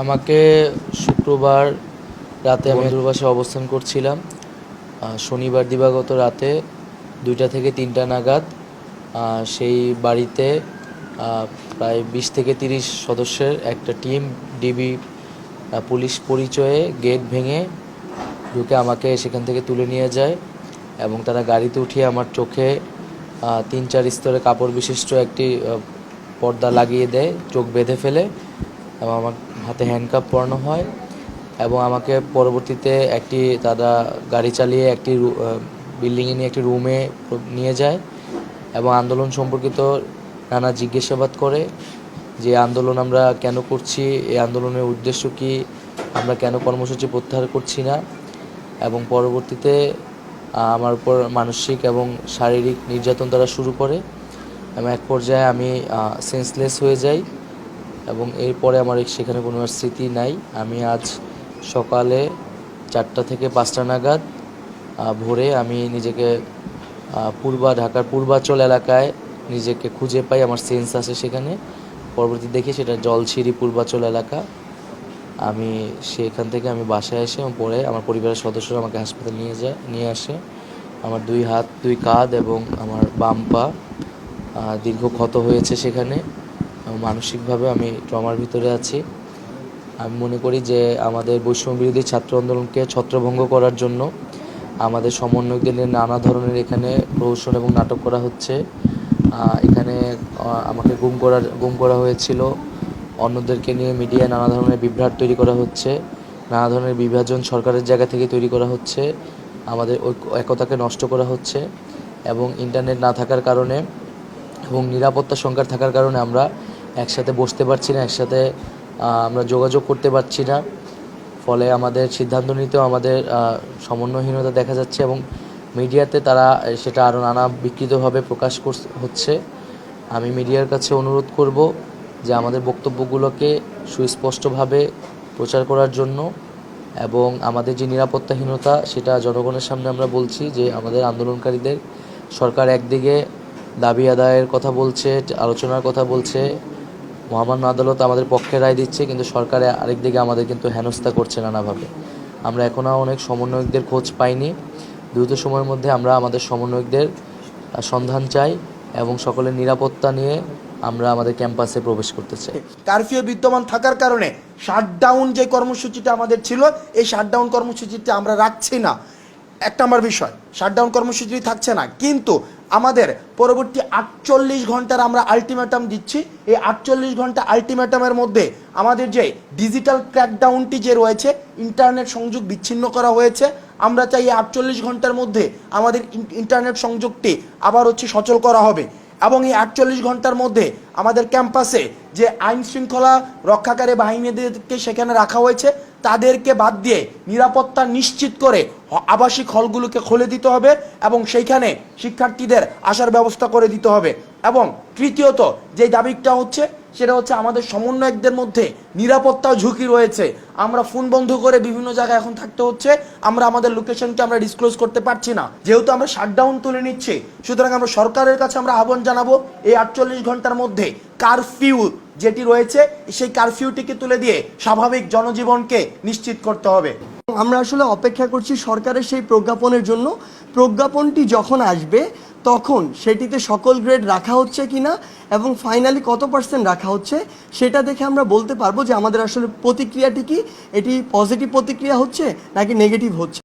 আমাকে শুক্রবার রাতে আমি দূরবাসে অবস্থান করছিলাম। শনিবার দিবাগত রাতে দুইটা থেকে তিনটা নাগাদ সেই বাড়িতে প্রায় বিশ থেকে তিরিশ সদস্যের একটা টিম ডিবি পুলিশ পরিচয়ে গেট ভেঙে ঢুকে আমাকে সেখান থেকে তুলে নিয়ে যায় এবং তারা গাড়িতে উঠিয়ে আমার চোখে তিন চার স্তরে কাপড় বিশিষ্ট একটি পর্দা লাগিয়ে দেয় চোখ বেঁধে ফেলে। এবং আমার হাতে হ্যান্ডকাপ পরানো হয় এবং আমাকে পরবর্তীতে একটি তারা গাড়ি চালিয়ে একটি বিল্ডিংয়ে নিয়ে একটি রুমে নিয়ে যায় এবং আন্দোলন সম্পর্কিত নানা জিজ্ঞাসাবাদ করে যে আন্দোলন আমরা কেন করছি, এই আন্দোলনের উদ্দেশ্য কি, আমরা কেন কর্মসূচি প্রত্যাহার করছি না এবং পরবর্তীতে আমার উপর মানসিক এবং শারীরিক নির্যাতন তারা শুরু করে এবং এক পর্যায়ে আমি সেন্সলেস হয়ে যাই। এবং এরপরে আমার সেখানে কোনো আর স্মৃতি নাই। আমি আজ সকালে চারটা থেকে পাঁচটা নাগাদ ভোরে আমি নিজেকে পূর্বা ঢাকার পূর্বাচল এলাকায় নিজেকে খুঁজে পাই। আমার সেন্স আছে সেখানে। পরবর্তী দেখি সেটা জলছিরি পূর্বাচল এলাকা। আমি সেখান থেকে আমি বাসায় এসে পরে আমার পরিবারের সদস্যরা আমাকে হাসপাতালে নিয়ে যায়, নিয়ে আসে। আমার দুই হাত, দুই কাঁধ এবং আমার বাম পা দীর্ঘ ক্ষত হয়েছে সেখানে। মানসিকভাবে আমি ট্রমার ভিতরে আছি। আমি মনে করি যে আমাদের বৈষম্য বিরোধী ছাত্র আন্দোলনকে ছত্রভঙ্গ করার জন্য আমাদের সমন্বয়কদের নানা ধরনের এখানে প্রহসন এবং নাটক করা হচ্ছে। এখানে আমাকে গুম করার, গুম করা হয়েছিল। অন্যদেরকে নিয়ে মিডিয়ায় নানা ধরনের বিভ্রাট তৈরি করা হচ্ছে। নানা ধরনের বিভাজন সরকারের জায়গা থেকে তৈরি করা হচ্ছে। আমাদের একতাকে নষ্ট করা হচ্ছে এবং ইন্টারনেট না থাকার কারণে এবং নিরাপত্তা সংকট থাকার কারণে আমরা একসাথে বসতে পারছি না, একসাথে আমরা যোগাযোগ করতে পারছি না। ফলে আমাদের সিদ্ধান্ত নিতেও আমাদের সমন্বয়হীনতা দেখা যাচ্ছে এবং মিডিয়াতে তারা সেটা আরও নানা বিকৃতভাবে প্রকাশ হচ্ছে। আমি মিডিয়ার কাছে অনুরোধ করব যে আমাদের বক্তব্যগুলোকে সুস্পষ্টভাবে প্রচার করার জন্য এবং আমাদের যে নিরাপত্তাহীনতা, সেটা জনগণের সামনে আমরা বলছি যে আমাদের আন্দোলনকারীদের সরকার একদিকে দাবি আদায়ের কথা বলছে, আলোচনার কথা বলছে মহামান্য আদালত আমাদের পক্ষে রায় দিচ্ছে, কিন্তু সরকার আরেকদিকে আমাদের কিন্তু হেনস্থা করছে নানাভাবে। আমরা এখনও অনেক সমন্বয়কদের খোঁজ পাইনি। দ্রুত সময়ের মধ্যে আমরা আমাদের সমন্বয়কদের সন্ধান চাই এবং সকলের নিরাপত্তা নিয়ে আমরা আমাদের ক্যাম্পাসে প্রবেশ করতে চাই। কারফিউ বিদ্যমান থাকার কারণে শাটডাউন যে কর্মসূচিটা আমাদের ছিল, এই শাটডাউন কর্মসূচিটা আমরা রাখছি না। এক নম্বর বিষয় শাটডাউন কর্মসূচি থাকছে না, কিন্তু আমাদের পরবর্তী আটচল্লিশ ঘণ্টার আমরা আলটিমেটাম দিচ্ছি। এই আটচল্লিশ ঘণ্টা আলটিমেটামের মধ্যে আমাদের যে ডিজিটাল ক্র্যাকডাউনটি যে রয়েছে ইন্টারনেট সংযোগ বিচ্ছিন্ন করা হয়েছে, আমরা চাই এই আটচল্লিশ ঘণ্টার মধ্যে আমাদের ইন্টারনেট সংযোগটি আবার হচ্ছে সচল করা হবে। এবং এই আটচল্লিশ ঘণ্টার মধ্যে আমাদের ক্যাম্পাসে যে আইন শৃঙ্খলা রক্ষাকারী বাহিনীদেরকে সেখানে রাখা হয়েছে তাদেরকে বাদ দিয়ে নিরাপত্তা নিশ্চিত করে আবাসিক হলগুলোকে খুলে দিতে হবে এবং সেইখানে শিক্ষার্থীদের আসার ব্যবস্থা করে দিতে হবে। এবং তৃতীয়ত যে দাবিটা হচ্ছে, সেটা হচ্ছে আমাদের সমন্বয়কদের মধ্যে নিরাপত্তা ঝুঁকি রয়েছে। আমরা ফোন বন্ধ করে বিভিন্ন জায়গায় এখন থাকতে হচ্ছে। আমরা আমাদের লোকেশনকে আমরা ডিসক্লোজ করতে পারছি না। যেহেতু আমরা শাটডাউন তুলে নিচ্ছি, সুতরাং আমরা সরকারের কাছে আমরা আহ্বান জানাব, এই আটচল্লিশ ঘণ্টার মধ্যে কারফিউ যেটি রয়েছে, সেই কারফিউটিকে তুলে দিয়ে স্বাভাবিক জনজীবনকে নিশ্চিত করতে হবে। আমরা আসলে অপেক্ষা করছি সরকারের সেই প্রজ্ঞাপনের জন্য। প্রজ্ঞাপনটি যখন আসবে, তখন সেটিতে সকল গ্রেড রাখা হচ্ছে কিনা এবং ফাইনালি কত পার্সেন্ট রাখা হচ্ছে, সেটা দেখে আমরা বলতে পারব যে আমাদের আসলে প্রতিক্রিয়াটি কি? এটি পজিটিভ প্রতিক্রিয়া হচ্ছে নাকি নেগেটিভ হচ্ছে?